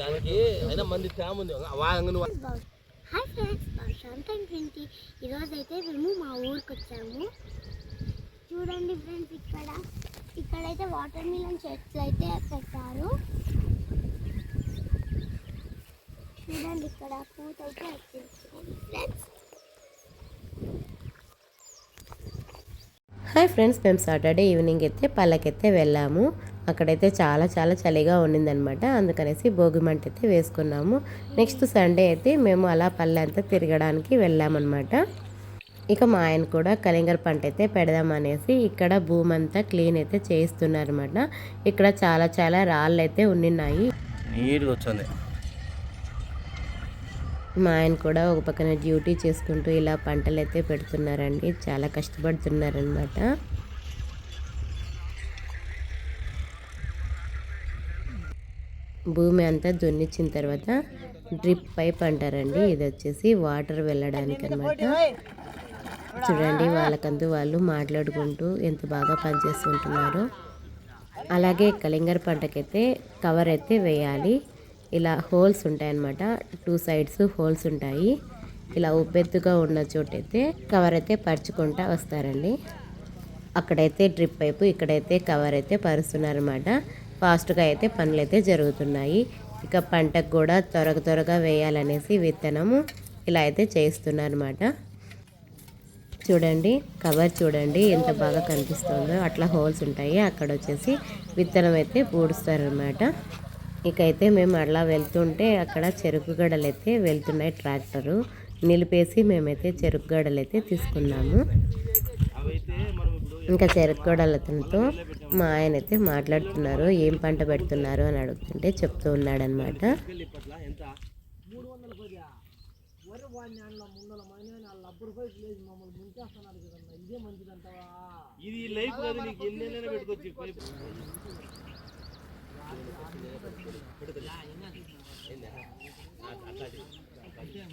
దానికి అయినా మంది తేమ ఉంది. హాయ్ ఫ్రెండ్స్ ప్రశాంతం ట్వంటీ ఈరోజు అయితే మేము మా ఊరికి వచ్చాము. చూడండి ఫ్రెండ్స్ ఇక్కడ. ఇక్కడైతే వాటర్ మిలన్ చెట్లు అయితే పెట్టారు. చూడండి ఇక్కడ పూత అయితే ఫ్రెండ్స్ హాయ్ ఫ్రెండ్స్ మేము సాటర్డే ఈవినింగ్ అయితే పల్లకైతే వెళ్ళాము. అక్కడైతే చాలా చాలా చలిగా ఉండిందనమాట అందుకనేసి భోగి మంట అయితే వేసుకున్నాము. నెక్స్ట్ సండే అయితే మేము అలా పల్లె అంతా తిరగడానికి వెళ్ళామన్నమాట ఇక మా ఆయన కూడా కలింగర పంట అయితే పెడదామనేసి ఇక్కడ భూమి అంతా క్లీన్ అయితే చేయిస్తున్నారన్నమాట ఇక్కడ చాలా చాలా రాళ్ళు అయితే ఉండినాయి నీట్గా వచ్చింది. మా ఆయన కూడా ఒక పక్కన డ్యూటీ చేసుకుంటూ ఇలా పంటలు అయితే పెడుతున్నారండి. చాలా కష్టపడుతున్నారనమాట. భూమి అంతా దున్నిచ్చిన తర్వాత డ్రిప్ పైప్ అంటారండి. ఇది వచ్చేసి వాటర్ వెళ్ళడానికి అనమాట చూడండి వాళ్ళకందు వాళ్ళు మాట్లాడుకుంటూ ఎంత బాగా పనిచేస్తుంటున్నారో. అలాగే కలింగర పంటకైతే కవర్ అయితే వేయాలి. ఇలా హోల్స్ ఉంటాయన్నమాట. టూ సైడ్స్ హోల్స్ ఉంటాయి. ఇలా ఉబ్బెత్తుగా ఉన్న చోటైతే కవర్ అయితే పరుచుకుంటా వస్తారండి. అక్కడైతే డ్రిప్ పైపు ఇక్కడైతే కవర్ అయితే పరుస్తున్నారన్నమాట. ఫాస్ట్గా అయితే పనులు అయితే జరుగుతున్నాయి. ఇక పంటకు కూడా త్వరగ త్వరగా వేయాలనేసి విత్తనము ఇలా అయితే చేస్తున్నారన్నమాట. చూడండి కవర్ చూడండి ఎంత బాగా కనిపిస్తుందో. అట్లా హోల్స్ ఉంటాయి. అక్కడ వచ్చేసి విత్తనం అయితే పూడుస్తారనమాట ఇకైతే మేము అలా వెళ్తుంటే అక్కడ చెరుకు గడలు అయితే వెళ్తున్నాయి ట్రాక్టరు. నిలిపేసి మేమైతే చెరుకు గడలు అయితే తీసుకున్నాము. ఇంకా చెరుకు గడలతో మా ఆయన అయితే మాట్లాడుతున్నారు ఏం పంట పెడుతున్నారు అని అడుగుతుంటే చెప్తూ ఉన్నాడనమాట ఇది లైఫ్ కాదు నీకు ఎన్నైనా పెట్టుకోవచ్చు పైపు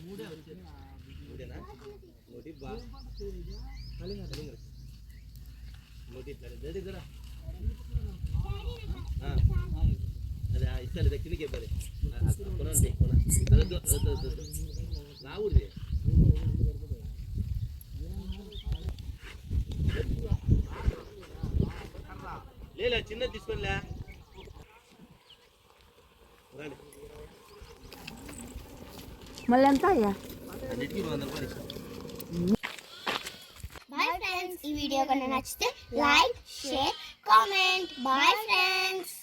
మూడేనా అదే కిందకి ఇవ్వాలి కొనండి కొన నా ఊరిది లేలే చిన్నది తీసుకోనిలే మళ్ళీ ఎంత అయ్యా? అన్నిటికీ వంద రూపాయలు ఇస్తాను బాయ్ ఫ్రెండ్స్ ఈ వీడియో కనుక నచ్చితే like share comment bye friends